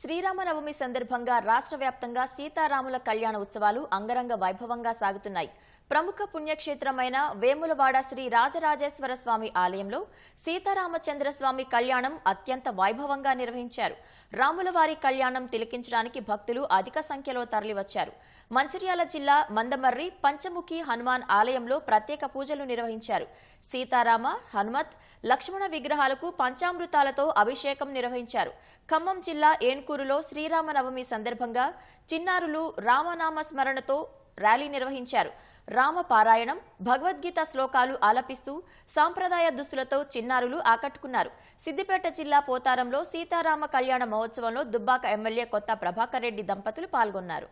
శ్రీరామనవమి సందర్భంగా రాష్ట్ర వ్యాప్తంగా సీతారాముల కళ్యాణ ఉత్సవాలు అంగరంగ వైభవంగా సాగుతున్నాయి. ప్రముఖ పుణ్యక్షేత్రమైన వేములవాడ శ్రీ రాజరాజేశ్వర స్వామి ఆలయంలో సీతారామచంద్ర స్వామి కళ్యాణం అత్యంత వైభవంగా నిర్వహించారు. రాములవారి కళ్యాణం తిలకించడానికి భక్తులు అధిక సంఖ్యలో తరలివచ్చారు. మంచిర్యాల జిల్లా మందమర్రి పంచముఖి హనుమాన్ ఆలయంలో ప్రత్యేక పూజలు నిర్వహించారు. సీతారామ హనుమత్ లక్ష్మణ విగ్రహాలకు పంచామృతాలతో అభిషేకం నిర్వహించారు. ఖమ్మం జిల్లా ఏన్కూరులో శ్రీరామనవమి సందర్భంగా చిన్నారులు రామనామ స్మరణతో ర్యాలీ నిర్వహించారు. రామ పారాయణం భగవద్గీత శ్లోకాలు ఆలపిస్తూ సాంప్రదాయ దుస్తులతో చిన్నారులు ఆకట్టుకున్నారు. సిద్దిపేట జిల్లా పోతారంలో సీతారామ కళ్యాణ మహోత్సవంలో దుబ్బాక ఎమ్మెల్యే కొత్త ప్రభాకర్ రెడ్డి దంపతులు పాల్గొన్నారు.